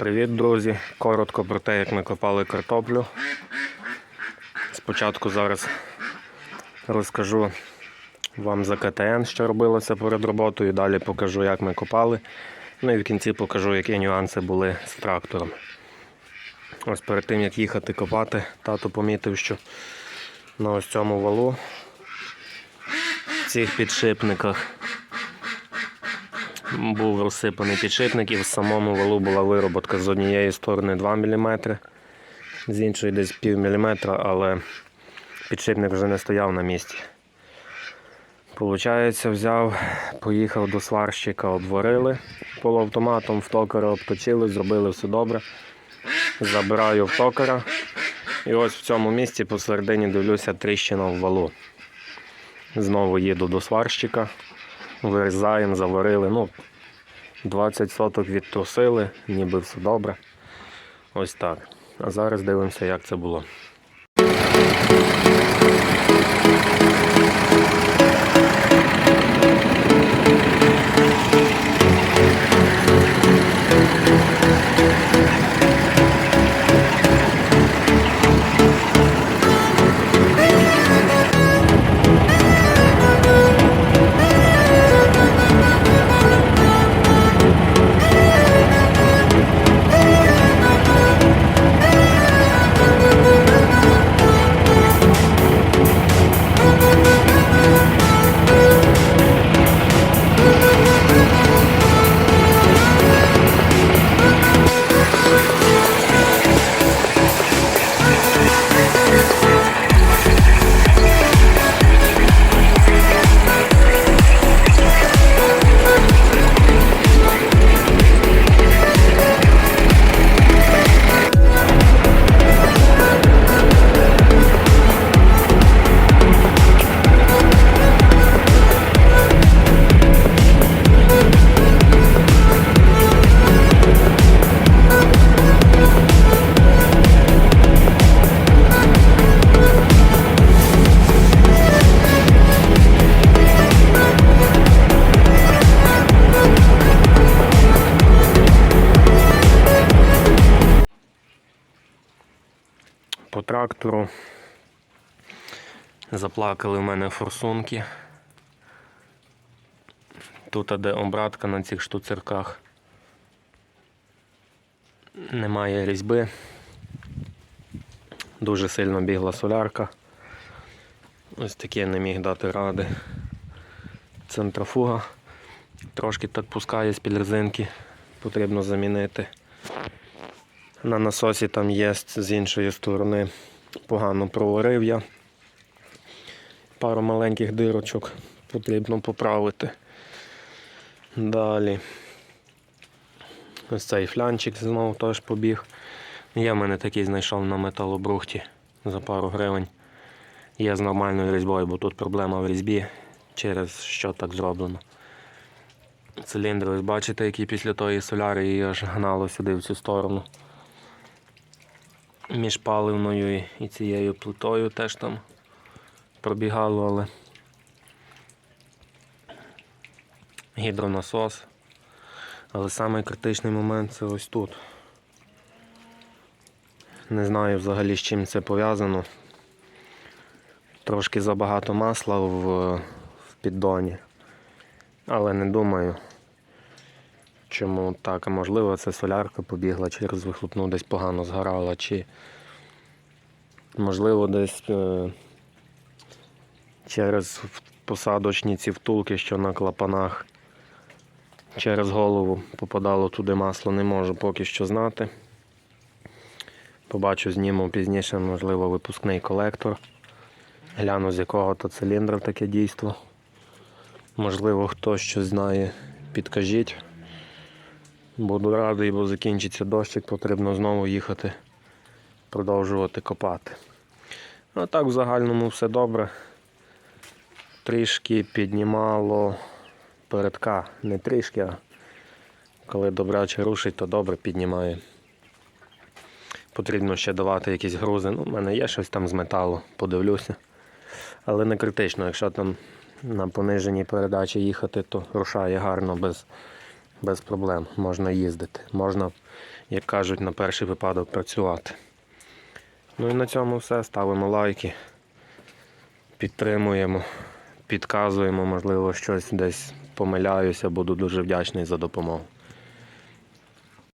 Привіт, друзі! Коротко про те, як ми копали картоплю. Спочатку зараз розкажу вам за КТН, що робилося перед роботою. Далі покажу, як ми копали. Ну і в кінці покажу, які нюанси були з трактором. Ось перед тим як їхати копати, тато помітив, що на ось цьому валу, в цих підшипниках, був розсипаний підшипник і в самому валу була вироботка з однієї сторони 2 мм, з іншої десь пів міліметра, але підшипник вже не стояв на місці. Получається, взяв, поїхав до сварщика, обварили полуавтоматом, в токара обточили, зробили все добре. Забираю в токара. І ось в цьому місці посередині дивлюся тріщина в валу. Знову їду до сварщика, вирізаємо, заварили. Ну, 20 соток відтрусили, ніби все добре. Ось так. А зараз дивимося, як це було. Трактору заплакали в мене форсунки. Тут де обратка на цих штуцерках. Немає різьби. Дуже сильно бігла солярка. Ось таке не міг дати ради. Центрофуга. Трошки так пускає з-під резинки, потрібно замінити. На насосі там є з іншої сторони. Погано проварив я. Пару маленьких дирочок потрібно поправити. Далі. Ось цей флянчик знову теж побіг. Я в мене такий знайшов на металобрухті за пару гривень. Є з нормальною різьбою, бо тут проблема в різьбі, через що так зроблено. Циліндр, ось бачите, який після тої її аж гнало сюди в цю сторону. Між паливною і- цією плитою теж там пробігало, але гідронасос. Але самий критичний момент це ось тут. Не знаю взагалі з чим це пов'язано. Трошки забагато масла в, в піддоні. Але не думаю, чому так. Можливо, це солярка побігла через вихлопну, десь погано згорала, чи можливо десь е, через посадочні ці втулки, що на клапанах через голову попадало туди масло, не можу поки що знати. Побачу, зніму пізніше, можливо, випускний колектор. Гляну, з якого то циліндра таке дійство. Можливо, хтось щось знає, підкажіть. Буду радий, бо закінчиться дощик, потрібно знову їхати, продовжувати копати. А так в загальному все добре. Трішки піднімало передка. Не трішки, а коли добряче рушить, то добре піднімає. Потрібно ще давати якісь грузи. Ну, в мене є щось там з металу, подивлюся. Але не критично, якщо там на пониженій передачі їхати, то рушає гарно без без проблем. Можна їздити. Можна, як кажуть, на перший випадок працювати. Ну і на цьому все. Ставимо лайки, підтримуємо, підказуємо, можливо, щось десь помиляюся, буду дуже вдячний за допомогу.